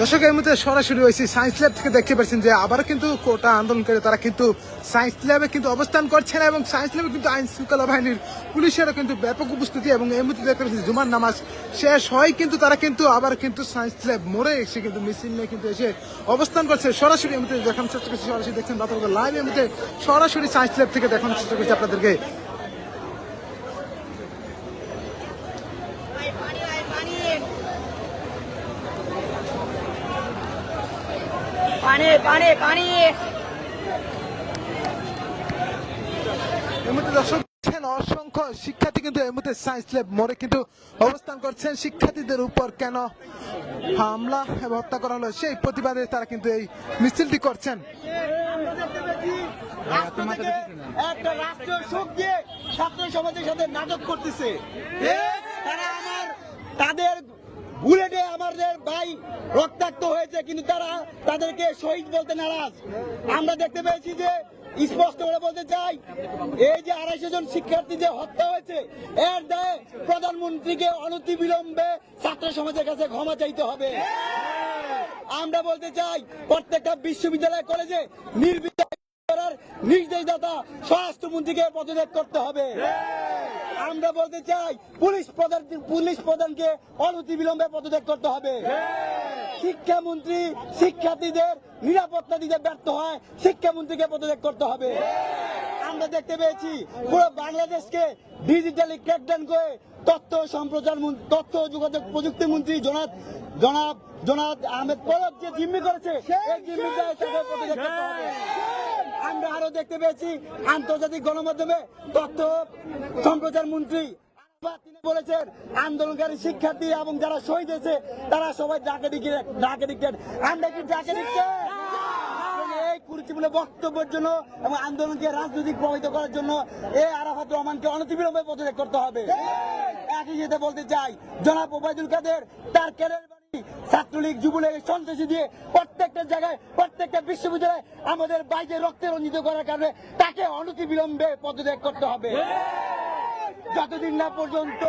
দর্শক এই মুহূর্তে সরাসরি হয়েছে সায়েন্স ল্যাব থেকে দেখতে পাচ্ছেন যে আবার কিন্তু কোটা আন্দোলনকারী তারা কিন্তু সায়েন্স ল্যাবে কিন্তু অবস্থান করছেন এবং সায়েন্স ল্যাবে কিন্তু আইন শৃঙ্খলা বাহিনীর পুলিশেরও কিন্তু ব্যাপক উপস্থিতি এবং এই মুহূর্তে দেখতে পাচ্ছি জুমার নামাজ শেষ হয় কিন্তু তারা কিন্তু আবার কিন্তু সায়েন্স ল্যাব মোড়ে এসে কিন্তু মিছিল নিয়ে কিন্তু এসে অবস্থান করছে। সরাসরি এই মুহূর্তে দেখানোর চেষ্টা করছি সরাসরি দেখছেন বাতাবর লাইভ এই মুহূর্তে সরাসরি সায়েন্স ল্যাব থেকে দেখানোর চেষ্টা করছি আপনাদেরকে। অসংখ্য শিক্ষার্থী কিন্তু এই মুহূর্তে সায়েন্স ল্যাব মোড়ে কিন্তু অবস্থান করছেন। শিক্ষার্থীদের উপর কেন হামলা এবং হত্যা করা হলো সেই প্রতিবাদে তারা কিন্তু এই মিছিলটি করছেন। একটা রাষ্ট্রীয় শোক দিয়ে ছাত্র সমাজের সাথে নাটক করতেছে। তারা আমার তাদের বুলেটে আমাদের ভাই রক্তাক্ত হয়েছে, কিন্তু তারা তাদেরকে শহীদ বলতে নারাজ। আমরা দেখতে পেয়েছি যে স্পষ্ট করে বলতে চাই, এই যে আড়াইশো জন শিক্ষার্থী যে হত্যা হয়েছে, এর দায়ে প্রধানমন্ত্রীকে অনতি বিলম্বে ছাত্র সমাজের কাছে ক্ষমা চাইতে হবে। আমরা বলতে চাই, প্রত্যেকটা বিশ্ববিদ্যালয় কলেজে নির্বিচার করার নির্দেশদাতা স্বরাষ্ট্রমন্ত্রীকে পদত্যাগ করতে হবে। আমরা বলতে চাই, পুলিশ প্রধান পুলিশ প্রধানকে অনতি বিলম্বে পদত্যাগ করতে হবে। শিক্ষামন্ত্রী, শিক্ষার্থীদের নিরাপত্তা দিতে ব্যর্থ হয়, শিক্ষামন্ত্রীকে পদত্যাগ করতে হবে। আমরা দেখতে পেয়েছি, পুরো বাংলাদেশকে ডিজিটালি ক্র্যাকডাউন করে তথ্য সম্প্রচার তথ্য যোগাযোগ প্রযুক্তি মন্ত্রী জনাব জনাব জনাব আহমেদ পরব যে জিম্মি করেছে, এই জিম্মিটা তাকে পদত্যাগ করতে হবে। আমরা আরও দেখতে পেয়েছি আন্তর্জাতিক গণমাধ্যমে তথ্য সম্প্রচার মন্ত্রী তিনি বলেছেন আন্দোলনকারী শিক্ষার্থী এবং যারা শহীদ হয়েছে তারা সবাই ডাকে ডাকে ডিক্টেড আমরা কি ডাকে ডিক্টেড এই কুরুচিপূর্ণ বক্তব্যের জন্য এবং আন্দোলনকে রাজনৈতিক প্রভাবিত করার জন্য এই আরাফাত রহমানকে অনতিবিলম্বে পদত্যাগ করতে হবে। একই সাথে বলতে চাই জনাব ওবায়দুল কাদের তার ক্যারিয়ার ছাত্রলীগ যুবলীগ সন্ত্রাসী দিয়ে প্রত্যেকটা জায়গায়, প্রত্যেকটা বিশ্ববিদ্যালয়ে আমাদের বাইরে রক্তে রঞ্জিত করার কারণে তাকে অনতি বিলম্বে পদত্যাগ করতে হবে। যতদিন না পর্যন্ত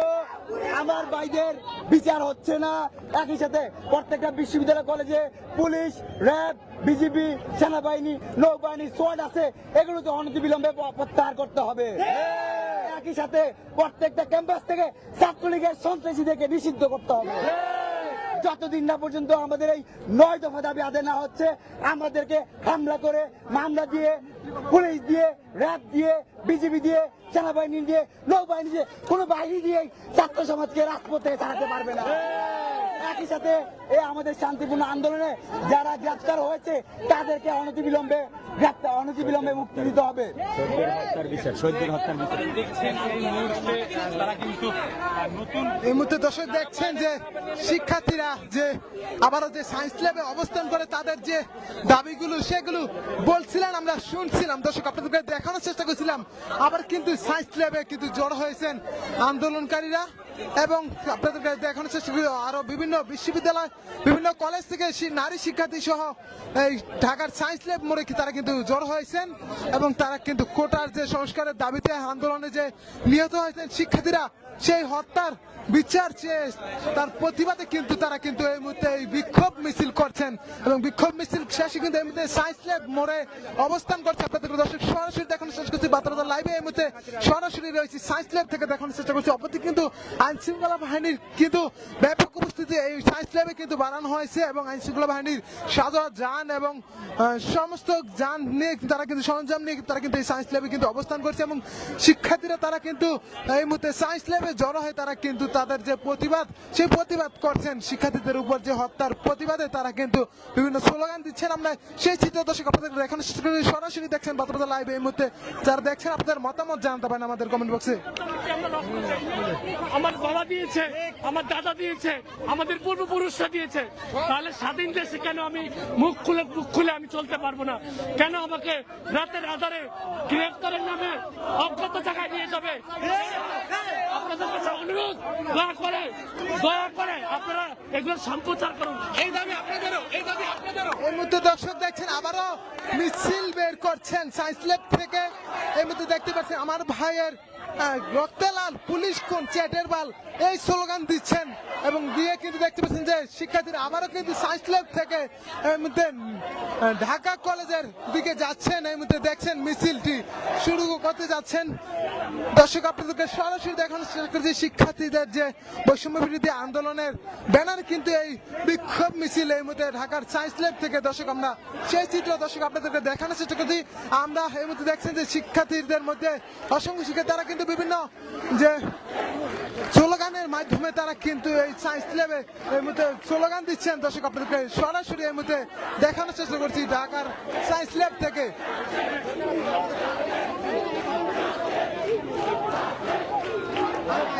আমার ভাইদের বিচার হচ্ছে না, একই সাথে প্রত্যেকটা বিশ্ববিদ্যালয়, কলেজে পুলিশ, র্যাব, বিজিবি, সেনাবাহিনী, নৌবাহিনী সোয়াড আছে এগুলো তো অনতি বিলম্বে প্রত্যাহার করতে হবে। একই সাথে প্রত্যেকটা ক্যাম্পাস থেকে ছাত্রলীগের সন্ত্রাসীদেরকে নিষিদ্ধ করতে হবে। যতদিন না পর্যন্ত আমাদের এই নয় দফা দাবি আদায় না হচ্ছে, আমাদেরকে হামলা করে, মামলা দিয়ে, পুলিশ দিয়ে, র্যাব দিয়ে বিজেপি দিয়ে, সেনাবাহিনী দিয়ে, নৌবাহিনী দিয়ে, কোনো বাহিনী দিয়ে ছাত্র সমাজকে রাজপথে চালাতে পারবে না। একই সাথে এই আমাদের শান্তিপূর্ণ আন্দোলনে যারা গ্রেপ্তার হয়েছে তাদেরকে অনতিবিলম্বে গ্রেপ্তার অনতিবিলম্বে মুক্তি দিতে হবে। এই মুহূর্তে দর্শক দেখছেন যে শিক্ষার্থীরা যে আবারও যে সায়েন্স ল্যাবে অবস্থান করে তাদের যে দাবিগুলো সেগুলো বলছিলেন আমরা শুনছিলাম। দর্শক আপনাদেরকে দেখানোর চেষ্টা করছিলাম। আবার কিন্তু সায়েন্স ল্যাবে কিন্তু জড়ো হয়েছেন আন্দোলনকারীরা। এবং আপনাদেরকে দেখানোর চেষ্টা করি আরও বিভিন্ন বিশ্ববিদ্যালয়, বিভিন্ন কলেজ থেকে নারী শিক্ষার্থী সহ এই ঢাকার সায়েন্স ল্যাব মোড়ে তারা কিন্তু জড়ো হয়েছেন এবং তারা কিন্তু কোটার যে সংস্কারের দাবিতে আন্দোলনে যে নিহত হয়েছেন শিক্ষার্থীরা সেই হত্যার বিচার চেয়ে তার প্রতিবাদে কিন্তু তারা কিন্তু এই মুহূর্তে এই বিক্ষোভ মিছিল করছেন এবং বিক্ষোভ মিছিল শেষে কিন্তু এই মুহূর্তে সায়েন্স ল্যাব মোড়ে অবস্থান করছে। আপনাদের দর্শক, সরাসরি দেখানোর চেষ্টা করছি বার্তা লাইভে। এই মুহূর্তে সরাসরি রয়েছে সায়েন্স ল্যাব থেকে দেখানোর চেষ্টা করছি। অপরদিক কিন্তু আইন শৃঙ্খলা বাহিনীর কিন্তু ব্যাপক উপস্থিতি এই সায়েন্স ল্যাবে কিন্তু বাড়ানো হয়েছে এবং আইন শৃঙ্খলা বাহিনীর সাজা, যান এবং সমস্ত যান নিয়ে তারা কিন্তু সরঞ্জাম নিয়ে তারা কিন্তু এই সায়েন্স ল্যাবে কিন্তু অবস্থান করছে এবং শিক্ষার্থীরা তারা কিন্তু এই মুহূর্তে সায়েন্স ল্যাবে জড়ো হয়ে তারা কিন্তু তাদের যে প্রতিবাদ, সেই প্রতিবাদ করছেন শিক্ষার্থীদের উপর যে হত্যার প্রতিবাদে তারা কিন্তু বিভিন্ন স্লোগান দিচ্ছেন। আমরা সেই চিত্র দর্শক আপনাদের এখন সরাসরি দেখছেন বাতবাদা লাইভ এই মুহূর্তে। যারা দেখছেন, আপনাদের মতামত জানতে পারেন আমাদের কমেন্ট বক্সে আমার বাবা দিয়েছে, আমার দাদা দিয়েছে, আমাদের পূর্বপুরুষরা দিয়েছে। তাহলে স্বাধীন দেশে কেন আমি মুখ খুলে মুখ খুলে আমি চলতে পারব না? কেন আমাকে রাতের আধারে গ্রেফতারের নামে অজ্ঞাত জায়গায় নিয়ে যাবে? অনুরোধ, দয়া করে দয়া করে আপনারা এগুলো সম্প্রচার করুন। এই দাবি আপনাদেরও, এই দাবি আপনাদেরও। এই মুহূর্তে দর্শক দেখছেন, আবারও মিছিল বের করছেন সায়েন্স ল্যাব থেকে। এই মুহূর্তে দেখতে পাচ্ছেন, আমার ভাইয়ের পুলিশ কোন চ্যাটের বাল? এই স্লোগান দিচ্ছেন। এবং দিয়ে কিন্তু দেখতে পাচ্ছেন যে শিক্ষার্থীরা আবারও কিন্তু সায়েন্স ল্যাব থেকে ঢাকা কলেজের দিকে যাচ্ছেন। এই দেখছেন মিছিলটি শুরু করতে যাচ্ছেন। দর্শক, আপনাদেরকে সরাসরি দেখানোর চেষ্টা করছি শিক্ষার্থীদের যে বৈষম্য বিরোধী আন্দোলনের ব্যানার কিন্তু এই বিক্ষোভ মিছিল এই মুহূর্তে ঢাকার সায়েন্স ল্যাব থেকে। দর্শক, আমরা সেই চিত্র দর্শক, আপনাদেরকে দেখানোর চেষ্টা করছি। আমরা এই মুহূর্তে দেখছেন যে শিক্ষার্থীদের মধ্যে অসংখ্য শিক্ষার্থী, তারা কিন্তু বিভিন্ন যে স্লোগানের মাধ্যমে তারা কিন্তু এই সায়েন্স ল্যাবে এই মুহূর্তে স্লোগান দিচ্ছেন। দর্শক, আপনাদেরকে সরাসরি এই মুহূর্তে দেখানোর চেষ্টা করছি ঢাকার সায়েন্স ল্যাব থেকে।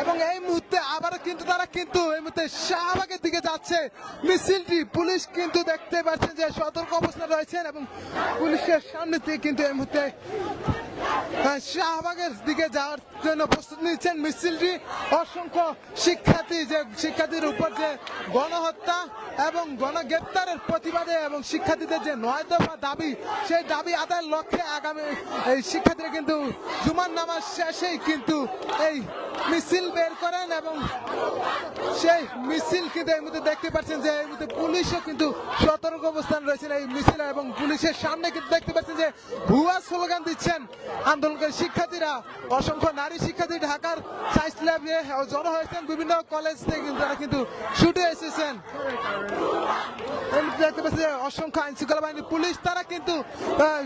এবং এই মুহূর্তে আবারও কিন্তু তারা কিন্তু এই মুহূর্তে শাহবাগের দিকে যাচ্ছে। মিছিলটি পুলিশ কিন্তু দেখতে পাচ্ছেন যে সতর্ক অবস্থা রয়েছেন এবং পুলিশের সামনে থেকে কিন্তু এই মুহূর্তে শাহবাগের দিকে যাওয়ার জন্য প্রস্তুতি নিচ্ছেন মিছিলটি। অসংখ্য শিক্ষার্থী যে শিক্ষার্থীর উপর যে গণহত্যা এবং গণগ্রেপ্তারের প্রতিবাদে এবং শিক্ষার্থীদের যে নয় দফা দাবি, সেই দাবি আদায়ের লক্ষ্যে আগামী এই শিক্ষার্থীরা কিন্তু জুমার নামাজ শেষেই কিন্তু এই মিছিল বের করেন এবং সেই মিছিল কিন্তু এই মুহূর্তে দেখতে পাচ্ছেন যে এই মুহূর্তে পুলিশও কিন্তু সতর্ক অবস্থান রয়েছেন এই মিছিল এবং পুলিশের সামনে কিন্তু দেখতে পাচ্ছেন যে ভুয়া স্লোগান দিচ্ছেন আন্দোলনকারী শিক্ষার্থীরা। অসংখ্য নারী শিক্ষার্থী ঢাকার সায়েন্স ল্যাবে জড়ো হয়েছেন বিভিন্ন কলেজ থেকে তারা কিন্তু ছুটে এসেছেন। দেখতে পাচ্ছি অসংখ্য আইন শৃঙ্খলা বাহিনী, পুলিশ তারা কিন্তু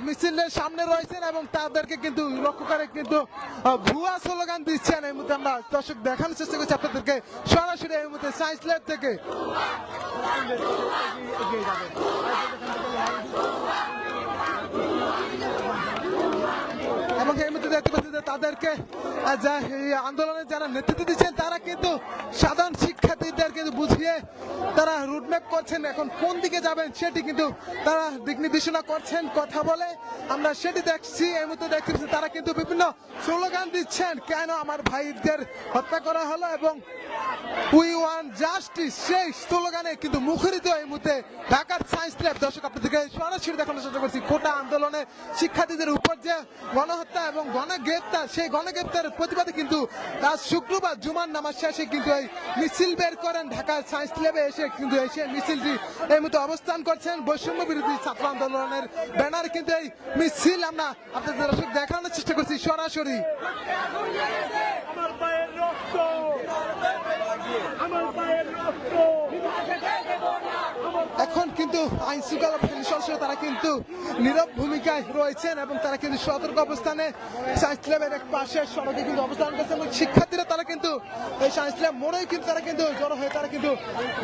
মিছিলের সামনে রয়েছেন এবং তাদেরকে কিন্তু লক্ষ্য করে কিন্তু ভুয়া স্লোগান দিচ্ছেন। এই মুহূর্তে আমরা দর্শক দেখানোর চেষ্টা করছি আপনাদেরকে সরাসরি এই মুহূর্তে সায়েন্স ল্যাব থেকে এবং এই মুহূর্তে দেখতে পাচ্ছি যে তাদেরকে আন্দোলনে যারা নেতৃত্ব দিচ্ছেন, তারা কিন্তু সাধারণ শিক্ষার্থীদের কিন্তু বুঝিয়ে তারা রুটম্যাপ করছেন। এখন কোন দিকে যাবেন সেটি কিন্তু তারা দিক নির্দেশনা করছেন, কথা বলে। আমরা সেটি দেখছি, এই মুহূর্তে দেখতে তারা কিন্তু বিভিন্ন স্লোগান দিচ্ছেন, কেন আমার ভাইদের হত্যা করা হলো এবং উই ওয়ান জাস্টিস সেই স্লোগানে কিন্তু মুখরিত এই মুহূর্তে ঢাকার সায়েন্স ল্যাব। দর্শক, আপনাদেরকে সরাসরি দেখানোর চেষ্টা করছি। কোটা আন্দোলনে শিক্ষার্থীদের উপর যে গণহত্যা এবং গণগ্রেপ্তার, সেই গণগ্রেপ্তারের প্রতিবাদে কিন্তু আজ শুক্রবার জুমার নামাজ শেষে কিন্তু এই মিছিল বের করেন ঢাকার সায়েন্স ল্যাবে এসে কিন্তু এসে মিছিলটি এই মুহূর্তে অবস্থান করছেন। বৈষম্য বিরোধী ছাত্র আন্দোলনের ব্যানার কিন্তু এই মিছিল। আমরা আপনাদের দর্শক দেখানোর চেষ্টা করছি সরাসরি। রক্ত! আমার পায়ের রক্ত! এখন কিন্তু আইন শৃঙ্খলা বাহিনী সদস্য, তারা কিন্তু নীরব ভূমিকায় রয়েছেন এবং তারা কিন্তু সতর্ক অবস্থানে সায়েন্স ল্যাবের এক পাশে সড়কে কিন্তু অবস্থান করছেন এবং শিক্ষার্থীরা তারা কিন্তু এই সায়েন্স ল্যাব মোড়েই কিন্তু তারা কিন্তু জড়ো হয়ে তারা কিন্তু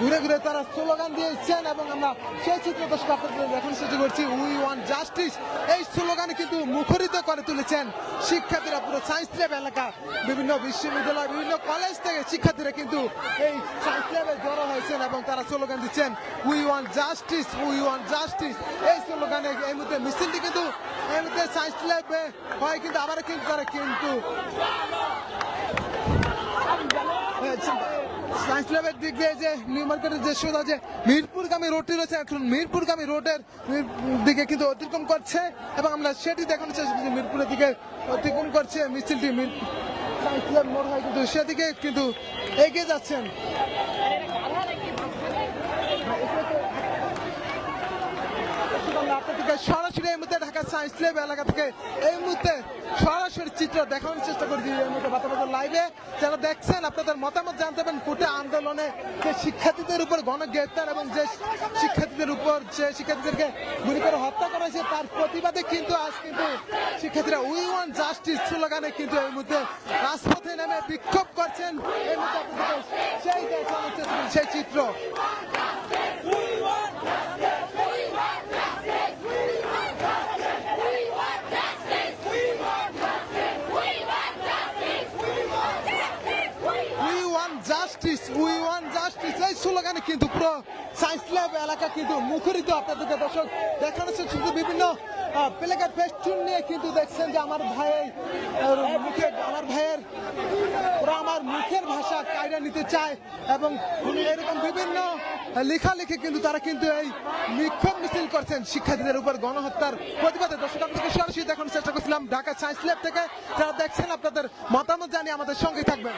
ঘুরে ঘুরে তারা স্লোগান দিয়েছেন এবং আমরা সেই চিত্র দর্শক আপনাদের দেখানোর চেষ্টা করছি উই ওয়ান জাস্টিস এই স্লোগানে কিন্তু মুখরিত করে তুলেছেন শিক্ষার্থীরা পুরো সায়েন্স ল্যাব এলাকা, বিভিন্ন বিশ্ববিদ্যালয়, বিভিন্ন কলেজ থেকে শিক্ষার্থীরা কিন্তু এই সায়েন্স ল্যাবে জড়ো হয়েছেন এবং তারা স্লোগান দিচ্ছেন we want justice we want justice এই স্লোগানে এই মুহূর্তে মিছিলটি কিন্তু এই মুহূর্তে সায়েন্স ল্যাবে হয় কিন্তু আবার কিন্তু তারা কিন্তু সায়েন্স ল্যাবের দিক দিয়ে যে নিউ মার্কেটের যে সোজা যে মিরপুরগামী রোডটি রয়েছে। এখন মিরপুরগামী রোডের দিকে কিন্তু অতিক্রম করছে এবং আমরা সেটি দেখানোর চেষ্টা মিরপুরের দিকে অতিক্রম করছে মিছিলটি। মির- সায়েন্স ল্যাব মোড় হয় কিন্তু সেদিকে কিন্তু এগিয়ে যাচ্ছেন আমরা আপনাদেরকে সরাসরি এই ল্যাব এলাকা থেকে এই মুহূর্তে সরাসরি চিত্র দেখানোর চেষ্টা করছি এই মুহূর্তে বাতাবাজার লাইভে যারা দেখছেন, আপনাদের মতামত জানতে পারেন কোটা আন্দোলনে যে শিক্ষার্থীদের উপর গণগ্রেপ্তার এবং যে শিক্ষার্থীদের উপর যে শিক্ষার্থীদেরকে গুলি করে হত্যা করা হয়েছে, তার প্রতিবাদে কিন্তু আজ কিন্তু শিক্ষার্থীরা উই ওয়ান জাস্টিস স্লোগানে কিন্তু এই মুহূর্তে রাজপথে নেমে বিক্ষোভ করছেন। এই মুহূর্তে সেই দেখানোর চেষ্টা সেই চিত্র we want justice we want justice এই স্লোগানে কিন্তু পুরো সায়েন্স ল্যাব এলাকা কিন্তু মুখরিত আপনাদেরকে দর্শক দেখানো শুধু বিভিন্ন প্লেকার ফেস্টুন নিয়ে কিন্তু দেখছেন যে আমার ভাই মুখে, আমার ভাইয়ের, ওরা আমার মুখের ভাষা কায়রা নিতে চায় এবং এরকম বিভিন্ন লেখালেখি কিন্তু তারা কিন্তু এই বিক্ষোভ মিছিল করছেন। শিক্ষার্থীদের উপর গণহত্যার প্রতিবাদে। দর্শক, আপনাদেরকে সরাসরি দেখানোর চেষ্টা করছিলাম ঢাকা সায়েন্স ল্যাব থেকে। যারা দেখছেন আপনাদের মতামত জানিয়ে আমাদের সঙ্গে থাকবেন।